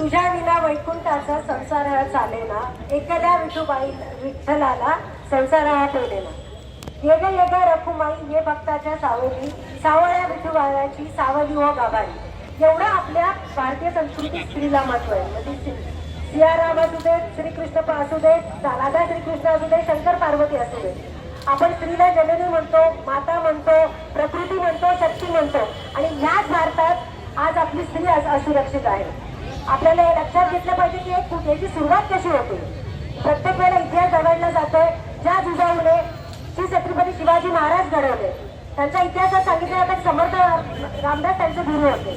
तुझ्या विना वैकुंठाचा संसार हा चालेना. एखाद्या विठुबाई विठ्ठलाला संसार हा ठेवलेला. येग येग रखुमाई ये भक्ताच्या सावली सावळ्या विठुबाळाची सावली हो गाभारी. एवढं आपल्या भारतीय संस्कृतीत स्त्रीला महत्त्व आहे. म्हणजे सियाराम असू दे श्रीकृष्ण असू दे राधा श्रीकृष्ण असू दे शंकर पार्वती असू दे आपण स्त्रीला जननी म्हणतो माता म्हणतो प्रकृती म्हणतो शक्ती म्हणतो. आणि ह्याच भारतात आज आपली स्त्री असुरक्षित आहे. आपल्याला हे लक्षात घेतलं पाहिजे की एक याची सुरुवात कशी होते? प्रत्येक वेळेला इतिहास दगडला जातोय. ज्या जिजाऊने श्री छत्रपती शिवाजी महाराज घडवले त्यांच्या इतिहासात सांगितलं जातं समर्थ रामदास त्यांचे गुरु होते.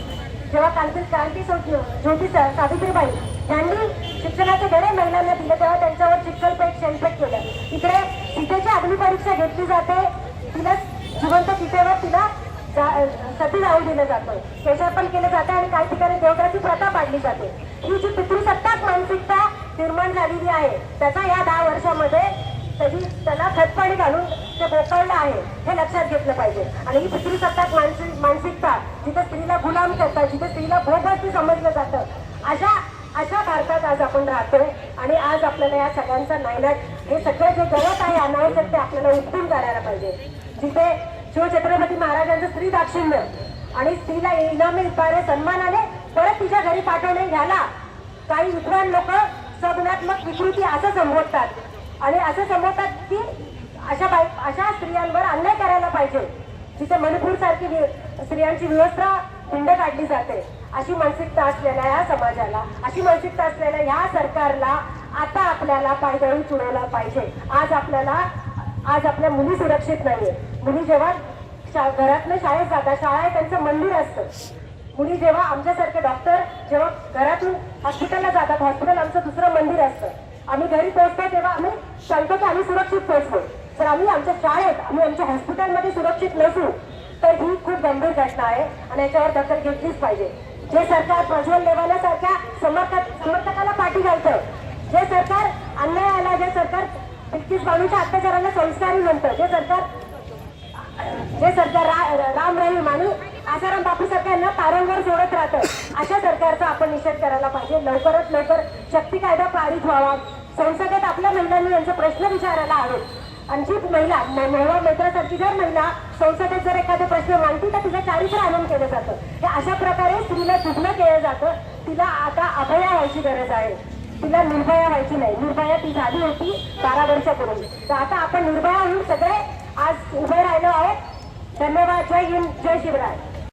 जेव्हा क्रांती क्रांती सौ- ज्योती सर सावित्रीबाई यांनी शिक्षणाचे धडे महिलांना दिले तेव्हा त्यांच्यावर चिखलपेट शेणपेट केलं. इकडे सीतेची अग्निपरीक्षा घेतली जाते. तिला जिवंत सीतेवर तिला राहू दिलं जातं. पण केलं जातं आणि काही ठिकाणी देवग्राची प्रथा पाडली जाते. ही जी पितृसत्ताक मानसिकता निर्माण झालेली आहे त्याचा या दहा वर्षामध्ये त्याची त्याला खतपाणी घालून ते बोकळलं आहे हे लक्षात घेतलं पाहिजे. आणि ही पितृसत्ताक मानसिक मानसिकता जिथे स्त्रीला गुलाम करतात जिथे स्त्रीला भोगवती समजलं जातं अशा अशा भारतात आज आपण राहतोय. आणि आज आपल्याला या सगळ्यांचा नायनाट हे सगळं जे गवत आहे अनावश्यक ते आपल्याला उठून काढायला पाहिजे. जिथे शिवछत्रपती महाराजांचं स्त्री दाक्षिण्य आणि स्त्रीला इनामी इपारे सन्मानाने परत तिच्या घरी पाठवणे ह्याला काही विद्वान लोक सगुणात्मक विकृती असं संबोधतात. आणि असं संबोधतात की अशा बाई अशा स्त्रियांवर अन्याय करायला पाहिजे. जिथे मणिपूर सारखी वि- स्त्रियांची व्यवस्था हिंड काढली जाते. अशी मानसिकता असलेल्या या समाजाला अशी मानसिकता असलेल्या ह्या सरकारला आता आपल्याला पायदळी चुडवला पाहिजे. आज आपल्याला आज आपल्या मुली सुरक्षित नाहीये. मुली जेव्हा घरातनं शाळेत जातात शाळा आहे त्यांचं मंदिर असतं. मुली जेव्हा आमच्यासारखे डॉक्टर जेव्हा घरातून हॉस्पिटलला जातात हॉस्पिटल आमचं दुसरं मंदिर असतं. आम्ही घरी पोहोचतो तेव्हा आम्ही सांगतो की आम्ही सुरक्षित पोहोचलो. तर आम्ही आमच्या शाळेत आम्ही आमच्या हॉस्पिटलमध्ये सुरक्षित नसू तर ही खूप गंभीर घटना आहे आणि याच्यावर दखल घेतलीच पाहिजे. जे सरकार प्रज्वल लेवाल्यासारख्या समर्थक समर्थकाला पाठी घालतं जे सरकार अन्यायाला जे सरकार बिलकीस बानूच्या अत्याचाराला संस्कारी म्हणतं जे सरकार जे सरकार रा- राम रहीम आणि आसाराम बापू सरकारना तारंगावर सोडत राहतं अशा सरकारचा आपण निषेध करायला पाहिजे. लवकरात लवकर शक्ती कायदा पारित व्हावा. संसदेत आपल्या महिलांनी यांचे प्रश्न विचारायला हवेत आणि जी महिला म- महिला मित्रासारखी जर महिला संसदेत जर एखादे प्रश्न मांडते तर तिला चारित्र आनंद केलं जातं. हे अशा प्रकारे स्त्रीला दुग्न केलं जातं. तिला आता अभया व्हायची गरज आहे. तिला निर्भया व्हायची नाही. निर्भया ती झाली होती बारा वर्षापूर्वी. तर आता आपण निर्भया होऊन सगळे आज उभे राहिलो आहोत. धन्यवाद. जय हिंद जय शिवराय.